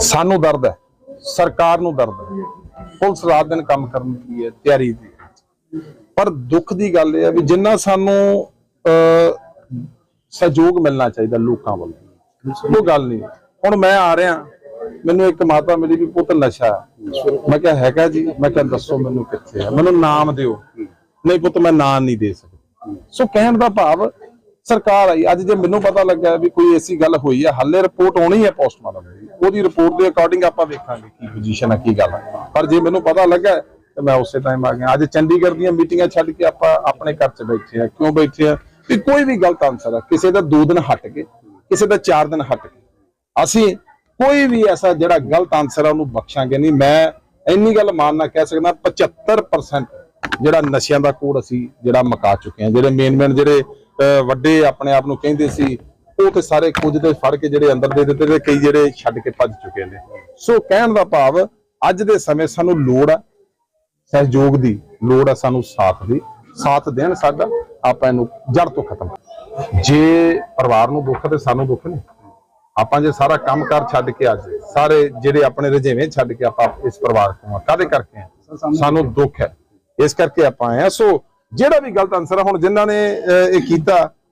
ਸਾਨੂੰ ਦਰਦ ਹੈ। ਸਰਕਾਰ ਨੂੰ ਦਰਦ ਹੈ। ਪੁਲਿਸ ਰਾਤ ਦਿਨ ਕੰਮ ਕਰਨ ਦੀ ਹੈ, ਤਿਆਰੀ ਦੀ ਪਰ ਦੁੱਖ ਦੀ ਗੱਲ ਇਹ ਹੈ ਵੀ ਜਿੰਨਾ ਸਾਨੂੰ ਸਹਿਯੋਗ ਮਿਲਣਾ ਚਾਹੀਦਾ ਲੋਕਾਂ ਵੱਲੋਂ। ਉਹ ਗੱਲ ਨਹੀਂ। ਹੁਣ ਮੈਂ ਆ ਰਿਹਾ, ਮੈਨੂੰ ਇੱਕ ਮਾਤਾ ਮਿਲੀ ਵੀ ਪੁੱਤ ਨਸ਼ਾ ਮੈਂ ਕਿਹਾ, ਹੈਗਾ ਜੀ। ਮੈਂ ਕਿਹਾ, ਦੱਸੋ ਮੈਨੂੰ ਕਿੱਥੇ ਹੈ। ਮੈਨੂੰ ਨਾਮ ਦਿਓ। ਨਹੀਂ ਪੁੱਤ, ਮੈਂ ਨਾਮ ਨਹੀਂ ਦੇ ਸਕਦਾ। ਸੋ ਕਹਿਣ ਦਾ ਭਾਵ, ਸਰਕਾਰ ਆਈ। ਅੱਜ ਜੇ ਮੈਨੂੰ ਪਤਾ ਲੱਗਾ ਵੀ ਕੋਈ ਐਸੀ ਗੱਲ ਹੋਈ ਹੈ, ਹੱਲੇ ਰਿਪੋਰਟ ਆਉਣੀ ਹੈ ਪੋਸਟਮਾਰਟਮ ਉਹਦੀ ਰਿਪੋਰਟ ਦੇ ਅਕੋਰਡਿੰਗ ਆਪਾਂ ਵੇਖਾਂਗੇ ਕੀ ਪੋਜੀਸ਼ਨ ਹੈ ਕੀ ਗੱਲ ਹੈ ਪਰ ਜੇ ਮੈਨੂੰ ਪਤਾ ਲੱਗਾ ਹੈ, ਤੇ ਮੈਂ ਉਸੇ ਟਾਈਮ ਆ ਗਿਆ। ਅੱਜ ਚੰਡੀਗੜ੍ਹ ਦੀਆਂ ਮੀਟਿੰਗਾਂ ਛੱਡ ਕੇ ਆਪਾਂ ਆਪਣੇ ਘਰ 'ਚ ਬੈਠੇ ਆ। ਕਿਉਂ ਬੈਠੇ ਆ? ਵੀ ਕੋਈ ਵੀ ਗਲਤ ਆਨਸਰ ਆ ਕਿਸੇ ਦਾ 2 ਦਿਨ ਹਟ ਕੇ ਕਿਸੇ ਦਾ 4 ਦਿਨ ਹਟ ਕੇ ਅਸੀਂ ਕੋਈ ਵੀ ਐਸਾ ਜਿਹੜਾ ਗਲਤ ਆਨਸਰ ਆ ਉਹਨੂੰ ਬਖਸ਼ਾਂਗੇ ਨਹੀਂ। ਮੈਂ ਇੰਨੀ ਗੱਲ ਮਾਨਣਾ ਕਹਿ ਸਕਦਾ 75% ਜਿਹੜਾ ਨਸ਼ਿਆਂ ਦਾ ਕੋਡ ਅਸੀਂ ਜਿਹੜਾ ਮਕਾ ਚੁੱਕੇ ਹਾਂ ਜਿਹੜੇ ਮੇਨ ਮੇਨ ਜਿਹੜੇ ਵੱਡੇ ਆਪਣੇ ਆਪ ਨੂੰ ਕਹਿੰਦੇ ਸੀ ਉਹ ਤੇ ਸਾਰੇ ਕੁਝ ਦੇ ਫੜ ਕੇ ਜਿਹੜੇ ਅੰਦਰ ਦੇ ਦਿੱਤੇ ਤੇ ਕਈ ਜਿਹੜੇ ਛੱਡ ਕੇ ਭੱਜ ਚੁੱਕੇ ਨੇ। ਸੋ ਕਹਿਣ ਦਾ ਭਾਵ, ਅੱਜ ਦੇ ਸਮੇਂ ਸਾਨੂੰ ਲੋੜ ਆ, ਸਹਿਯੋਗ ਦੀ ਲੋੜ ਆ ਸਾਨੂੰ ਸਾਥ ਦੀ, ਸਾਥ ਦੇਣ ਸਾਡਾ, ਆਪਾਂ ਇਹਨੂੰ ਜੜ ਤੋਂ ਖਤਮ ਜੇ ਪਰਿਵਾਰ ਨੂੰ ਦੁੱਖ ਤੇ ਸਾਨੂੰ ਦੁੱਖ ਨਹੀਂ, ਆਪਾਂ ਜੇ ਸਾਰਾ ਕੰਮ ਕਰ ਛੱਡ ਕੇ ਅੱਜ, ਸਾਰੇ ਜਿਹੜੇ ਆਪਣੇ ਰਜੇਵੇਂ ਛੱਡ ਕੇ ਆਪਾਂ ਇਸ ਪਰਿਵਾਰ ਤੋਂ ਕਾਦੇ ਕਰਕੇ ਆ? ਸਾਨੂੰ ਦੁੱਖ ਹੈ, ਇਸ ਕਰਕੇ ਆਪਾਂ ਆਏ ਆ। ਸੋ ਜਿਹੜਾ ਵੀ ਗਲਤ ਅਨਸਰ ਹੁਣ ਜਿਨ੍ਹਾਂ ਨੇ ਇਹ ਕੀਤਾ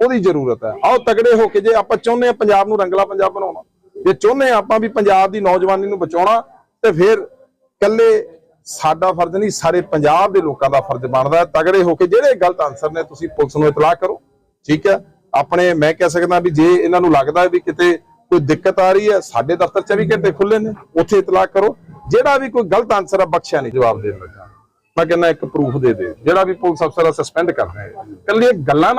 ਉਹਦੀ ਜ਼ਰੂਰਤ ਹੈ। ਆਓ ਤਗੜੇ ਹੋ ਕੇ ਜੇ ਆਪਾਂ ਚਾਹੁੰਦੇ ਆ ਪੰਜਾਬ ਨੂੰ ਰੰਗਲਾ ਪੰਜਾਬ ਬਣਾਉਣਾ, ਜੇ ਚਾਹੁੰਦੇ ਆ ਆਪਾਂ ਵੀ ਪੰਜਾਬ ਦੀ ਨੌਜਵਾਨੀ ਨੂੰ ਬਚਾਉਣਾ, ਤੇ ਫਿਰ ਕੱਲੇ ਸਾਡਾ ਫਰਜ਼ ਨਹੀਂ, ਸਾਰੇ ਪੰਜਾਬ ਦੇ ਲੋਕਾਂ ਦਾ ਫਰਜ਼ ਬਣਦਾ ਤਗੜੇ ਹੋ ਕੇ ਜਿਹੜੇ ਗਲਤ ਆਨਸਰ ਨੇ ਤੁਸੀਂ ਪੁਲਿਸ ਨੂੰ ਇਤਲਾਹ ਕਰੋ। ਠੀਕ ਹੈ? ਆਪਣੇ ਮੈਂ ਕਹਿ ਸਕਦਾ ਵੀ ਜੇ ਇਹਨਾਂ ਨੂੰ ਲੱਗਦਾ ਵੀ ਕਿਤੇ ਕੋਈ ਦਿੱਕਤ ਆ ਰਹੀ ਹੈ, ਸਾਡੇ ਦਫ਼ਤਰ 24 ਘੰਟੇ ਖੁੱਲੇ ਨੇ, ਉੱਥੇ ਇਤਲਾਹ ਕਰੋ। ਜਿਹੜਾ ਵੀ ਕੋਈ ਗਲਤ ਆਨਸਰ ਆ, ਬਖਸ਼ਿਆ ਨਹੀਂ, ਜਵਾਬ ਦੇਣ ਲੱਗਾ। ਮੈਂ ਕਹਿੰਦਾ ਇੱਕ ਪ੍ਰੂਫ ਦੇ ਦੇ। ਜਿਹੜਾ ਵੀ ਪੁਲਿਸ ਅਫਸਰ ਆ ਸਸਪੈਂਡ ਕਰ ਰਹੇ ਕੱਲੀਆਂ ਗੱਲਾਂ ਨਾਲ